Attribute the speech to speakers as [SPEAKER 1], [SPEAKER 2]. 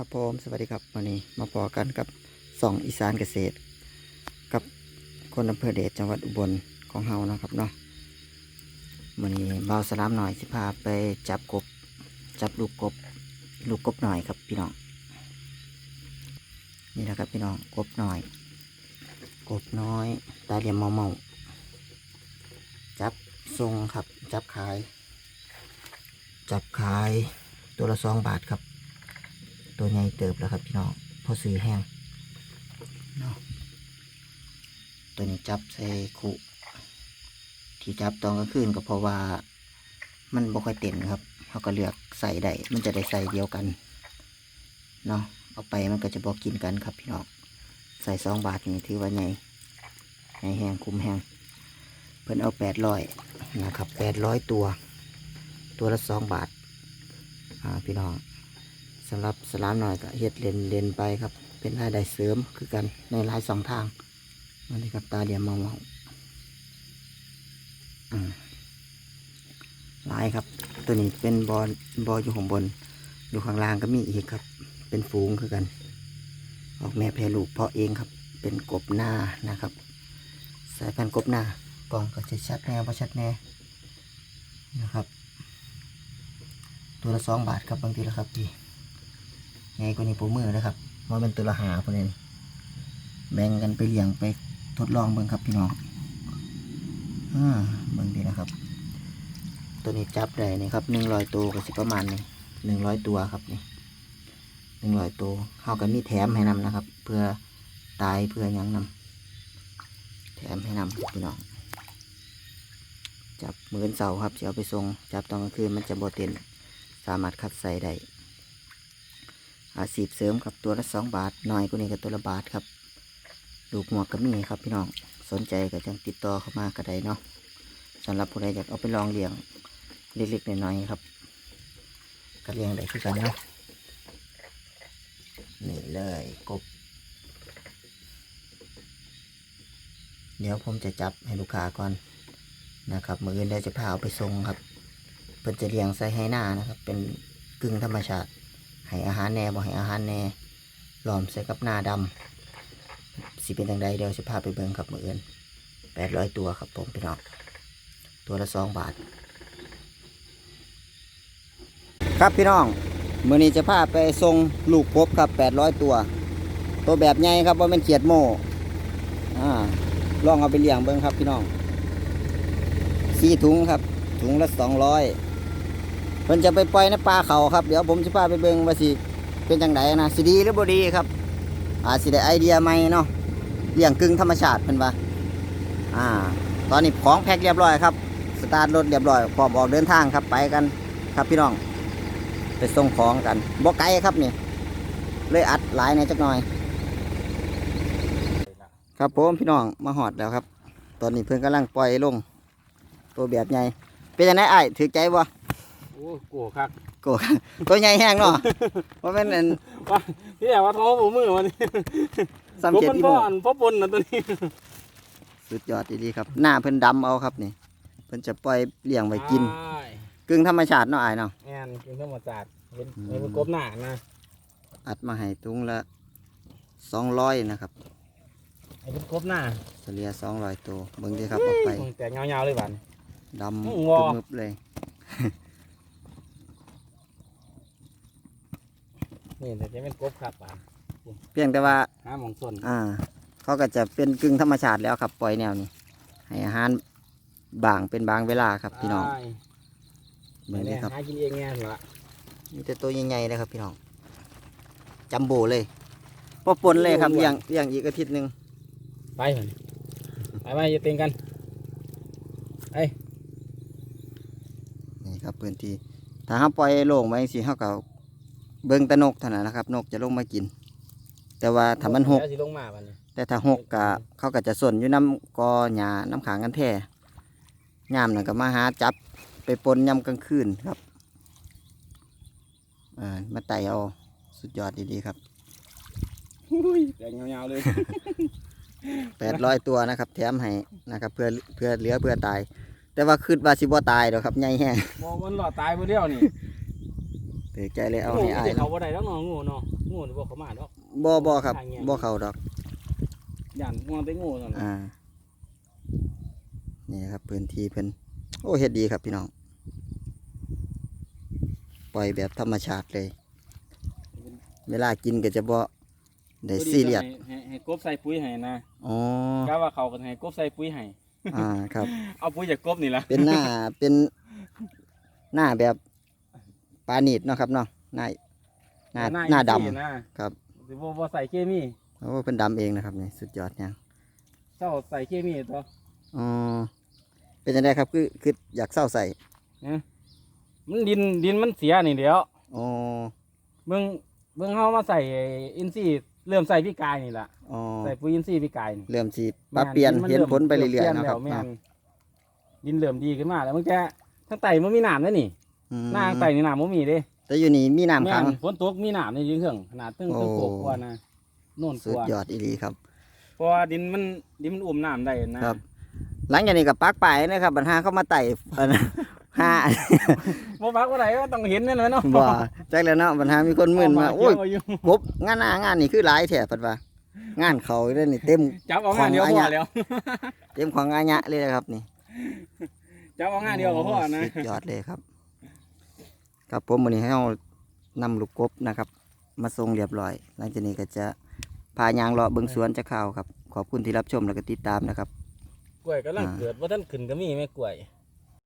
[SPEAKER 1] ครับผมสวัสดีครับวันนี้มาพอกันกับสองอีสานเกษตร กับคนอำเภอเดชจังหวัดอุบลของเฮานะครับเนาะวันนี้เบาสลามหน่อยสิพาไปจับกบ จับลูกกบ ลูกกบหน่อยครับพี่น้องนี่นะครับ พี่น้องกบหน่อย กบน้อย ตาเหลี่ยมเมาเมาจับทรงครับ จับขาย จับขายตัวละสองบาทครับ ตัวใหญ่เติบแล้วครับพี่น้องพอซื้อแห้งเนาะตัวนี้จับใส่คุที่จับตอนกลางคืนก็เพราะว่ามันบ่ค่อยเต็มครับเขาก็เลือกใส่ได้มันจะได้ใส่เดียวกันเนาะเอาไปมันก็จะบอกกินกันครับพี่น้องใส่สองบาทนี่ถือว่าใหญ่ใหญ่แห้งคุ้มแห้งเพิ่นเอาแปดร้อยนะครับแปดร้อยตัว ตัวละสองบาทอ่าพี่น้อง สำหรับสลามหน่อยก็เฮ็ดเลนเลนไปครับ เป็นรายได้เสริมคือกันในหลายสองทางนั่นเลยครับตาเดียมเมาเมอืมหลายครับ ตัวนี้เป็นบอลบออยู่ข้างบน อยู่ข้างล่างก็มีอีกครับ เป็นฝูงคือกัน ออกแม่แพรลูกเพาะเองครับ เป็นกบหน้านะครับ สายพันธุ์กบหน้ากองก็จะชัดแน่พอชัดแน่นะครับ ตัวละสองบาทครับบางทีละครับพี่ ไงกว่านี้ปูมือนะครับว่าเป็นตัวละหาคนเองแบ่งกันไปเลี้ยงไปทดลองเบิ่งครับพี่น้องอ่าเบิ่งดีนะครับ ตัวนี้จับได้นี่ครับหนึ่งร้อยตัวก็สิประมาณนี้หนึ่งร้อยตัวครับนี่หนึ่งร้อยตัวเข้ากันมีแถมให้นำนะครับ เพื่อตายเพื่อยังนำแถมให้นำพี่น้องจับเหมือนเสาครับจะเอาไปส่งจับตอนกลางคืนมันจะโบเต็นสามารถคัดใส่ได้ อาชีพเสริมครับตัวละสองบาทน้อยกว่านี้ก็ตัวละบาทครับลูกหมวกก็มีครับพี่น้องสนใจก็จังติดต่อเข้ามาก็ได้เนาะสำหรับผู้ใดอยากเอาไปลองเลี้ยงเล็กๆน้อยๆครับก็เลี้ยงได้คือกันเนาะนี่เลยกบ เดี๋ยวผมจะจับให้ลูกค้าก่อนนะครับมืออื่นเดี๋ยวจะพาเอาไปส่งครับ เพิ่นจะเลี้ยงใส่ให้หน้านะครับ เป็นกึ่งธรรมชาติ ให้อาหารแน่บ่ให้อาหารแน่หลอมใส่กับหน้าดำสิเป็นจังใดเดี๋ยวสิพาไปเบิ่งครับมืออื่นแปดร้อยตัวครับผมพี่น้องตัวละสองบาท ครับพี่น้องมื้อนี้จะพาไปส่งลูกกบครับแปดร้อยตัว ตัวแบบใหญ่ครับว่าเป็นเขียดโม่อ่าลองเอาไปเลี้ยงเบิ่งครับพี่น้องสี่ถุงครับถุงละสองร้อย เพิ่นจะไปปล่อยในป่าเขาครับ เดี๋ยวผมจะพาไปเบิ่งว่าสิเป็นจังไดนะสิดีหรือบ่ดีครับอาสิได้ไอเดียใหม่เนาะเลี้ยงกึ่งธรรมชาติเพิ่นว่าอ่า ตอนนี้ของแพ็คเรียบร้อยครับ สตาร์ทรถเรียบร้อยพร้อมออกเดินทางครับไปกันครับพี่น้อง ไปส่งของกันบ่ไกลครับนี่เลยอัดหลายในจักหน่อย ครับผมพี่น้องมาหอดแล้วครับ ตอนนี้เพิ่นกำลังปล่อยลง ตัวแบบใหญ่เป็นจังไดอ้ถือใจบ่
[SPEAKER 2] โอ้โกคัก
[SPEAKER 1] โกตัวใหญ่แห้งเนาะว่าเป็นอัน
[SPEAKER 2] ว่าพี่แต่ว่าท้องผมมือวันนี้
[SPEAKER 1] สามเจ็ด
[SPEAKER 2] ผม
[SPEAKER 1] อี
[SPEAKER 2] เป็น
[SPEAKER 1] โม
[SPEAKER 2] พ่ออันพ่อปนนะตัวนี้
[SPEAKER 1] สุดยอดดีๆครับ หน้าเพิ่นดำเอาครับนี่ เพิ่นจะปล่อยเลี้ยงไว้กิน
[SPEAKER 2] ใช่
[SPEAKER 1] กึ่งธรรมชาติเนาะอายเนาะ
[SPEAKER 2] แอนกินข้าวหมดจาดเป็น
[SPEAKER 1] อืม
[SPEAKER 2] เป็นกบหน้านะ
[SPEAKER 1] อัดมาให้ถุงละสองร้อยนะครับ
[SPEAKER 2] ไอ้เป็นกบหน้า
[SPEAKER 1] เฉลี่ยสองร้อยตัวเบิ่งดีครับออกไป
[SPEAKER 2] แต่เงาๆเลยบ้าน
[SPEAKER 1] ดำ
[SPEAKER 2] อื
[SPEAKER 1] กึ
[SPEAKER 2] มวอ
[SPEAKER 1] มึบเลย
[SPEAKER 2] นี่แต่จะเป็นกบครับบ้าน
[SPEAKER 1] เพียงแต่ว่า
[SPEAKER 2] หาหมองส่วน
[SPEAKER 1] อ่า เขาก็จะเป็นกึ่งธรรมชาติแล้วครับ ปล่อยแนวนี้ให้อาหารบางเป็นบางเวลาครับ พี่น้อง
[SPEAKER 2] ใช่
[SPEAKER 1] เบิ่งดี
[SPEAKER 2] เนี่ย
[SPEAKER 1] ครับ
[SPEAKER 2] หากินเองไงเหรอ
[SPEAKER 1] มีแต่ตัวใหญ่ๆนะครับพี่น้องจัมโบ้เลยพอปนเลยครับเลี้ยงเลี้ยงอีกอาทิตย์หนึ่ง
[SPEAKER 2] ไปเถอะไปไปจะเต็งกัน
[SPEAKER 1] นี่ครับพื้นที่ถ้าเขาปล่อยโล่งไว้สิเขาก็ เบิ่งแตะนกเท่านั้นนะครับ นกจะลงมากิน แต่ว่าถ้ามันหก
[SPEAKER 2] เดี๋ยวสิลงมาบ้านนี้
[SPEAKER 1] แต่ถ้าหกกะเขาก็จะสนอยู่น้ำกอหญ้าน้ำขางกันแท้ยามนั่นก็มาหาจับไปปนยำกลางคืนครับเออมาไต่เอาสุดยอดดีๆครับ
[SPEAKER 2] อุ้ยแต่เงาๆเลย
[SPEAKER 1] แปดร้อยตัวนะครับ แถมให้นะครับ เพื่อเพื่อเหลือเพื่อตาย แต่ว่าคืดว่าสิบ่ตายดอกครับใหญ่แห้ง
[SPEAKER 2] มองมันหลอดตายไปเดียวนี่
[SPEAKER 1] แต่ ถือใจเลยเอา
[SPEAKER 2] งู
[SPEAKER 1] ให้อาย
[SPEAKER 2] สิเขา
[SPEAKER 1] เนาะ
[SPEAKER 2] บ่ได้ดอกเนาะงูเนาะงูนี่บ่เข้ามาดอก
[SPEAKER 1] บ่บ่ครับบ่เข้าดอก
[SPEAKER 2] ย่านงูแต่งูนั่นน่ะ
[SPEAKER 1] อ่านี่ครับพื้นที่เพิ่นโอ้เฮ็ดดีครับพี่น้อง ปล่อยแบบธรรมชาติเลย เวลากินก็จะบ่ได้ซีเรียส
[SPEAKER 2] ให้ให้ให้กบใส่ปุ๋ยให้นะ
[SPEAKER 1] อ๋อกะ
[SPEAKER 2] ว่าเขาก็ให้กบใส่ปุ๋ยให้
[SPEAKER 1] อ่าครับ
[SPEAKER 2] เอาปุ๋ยจากกบนี่ล่ะ
[SPEAKER 1] เป็นหน้าเป็นหน้าแบบ ปลาหนีดเนาะครับเนาะหน้าหน้าหน้าดำ
[SPEAKER 2] อีกทีนะครับ สิบ่บ่ใส่เคมี
[SPEAKER 1] โอ้เป็นดำเองนะครับนี่สุดยอดเนี่ย
[SPEAKER 2] เจ้าใส่เคมีตัว
[SPEAKER 1] อ๋อเป็นยังไงครับคือคืออยากเศร้าใส่
[SPEAKER 2] มันดินดินมันเสียนี่เดียว
[SPEAKER 1] อ๋อ
[SPEAKER 2] เบิ่งเบิ่งเฮามาใส่อินทรีย์เริ่มใส่พี่กายนี่ล่ะ
[SPEAKER 1] อ๋อ
[SPEAKER 2] ใส่ปุ๋ยอินทรีย์พี่กายนี่
[SPEAKER 1] เริ่มสิปรับเปลี่ยน
[SPEAKER 2] มั
[SPEAKER 1] เห็นผลไปเรื่อยๆ
[SPEAKER 2] ปลี่
[SPEAKER 1] เนาะครับ
[SPEAKER 2] แล้วแม่
[SPEAKER 1] เนาะ
[SPEAKER 2] นดินเริ่มดีขึ้นมาแล้วมันแกทั้งไตมันมีน้ำแล้วนี่
[SPEAKER 1] อืม
[SPEAKER 2] หน้าทางไตนี่น้ำมันมีเด้
[SPEAKER 1] แต่อยู่นี่มีน้ำ
[SPEAKER 2] แม่
[SPEAKER 1] ขัง
[SPEAKER 2] นฝนตกมีน้ำในยืนเครื่องขนาดตึ้งตึ้ง
[SPEAKER 1] โอ้
[SPEAKER 2] โกกกว่านะโน่นก
[SPEAKER 1] สุด
[SPEAKER 2] ว่า ย
[SPEAKER 1] อดอีหลีครับ
[SPEAKER 2] เพราะว่าดินมันดินมันอุ้มน้ำได้นะครับ
[SPEAKER 1] หลังจากนี้กับปักไปนะครับปัญหาเข้ามาไต่อันนั้นห้า
[SPEAKER 2] บ่พักว่าไหนก็ต้องเห็นนั่นแหละเนาะ
[SPEAKER 1] บ่จักแล้วเนาะปัญหามีคนมื่นมาโอ้ย
[SPEAKER 2] เกี่วอยู่
[SPEAKER 1] กบงานหน้างานนี่คือหลายแถบปัดว่างานเขาเด้นี่เต็ม
[SPEAKER 2] จับเอางานเดียว
[SPEAKER 1] ของ
[SPEAKER 2] พ
[SPEAKER 1] อา
[SPEAKER 2] อ
[SPEAKER 1] ญะ
[SPEAKER 2] แล้ว
[SPEAKER 1] เต็มของอาญะเลยนะครับนี่
[SPEAKER 2] จับเอางานเดียวก็พอนะ
[SPEAKER 1] สุดยอดเลยครับ ครับผมวันนี้ให้เรานำลูกกบนะครับ มาทรงเรียบร้อย หลังจากนี้ก็จะพายางเลาะเบิงสวนจะข่าวครับ ขอบคุณที่รับชมและก็ติดตามนะครับ
[SPEAKER 2] กล้วยกำลัง
[SPEAKER 1] อ่า
[SPEAKER 2] เกิดว่าท่านขึ้นก็มีไม่กล้วย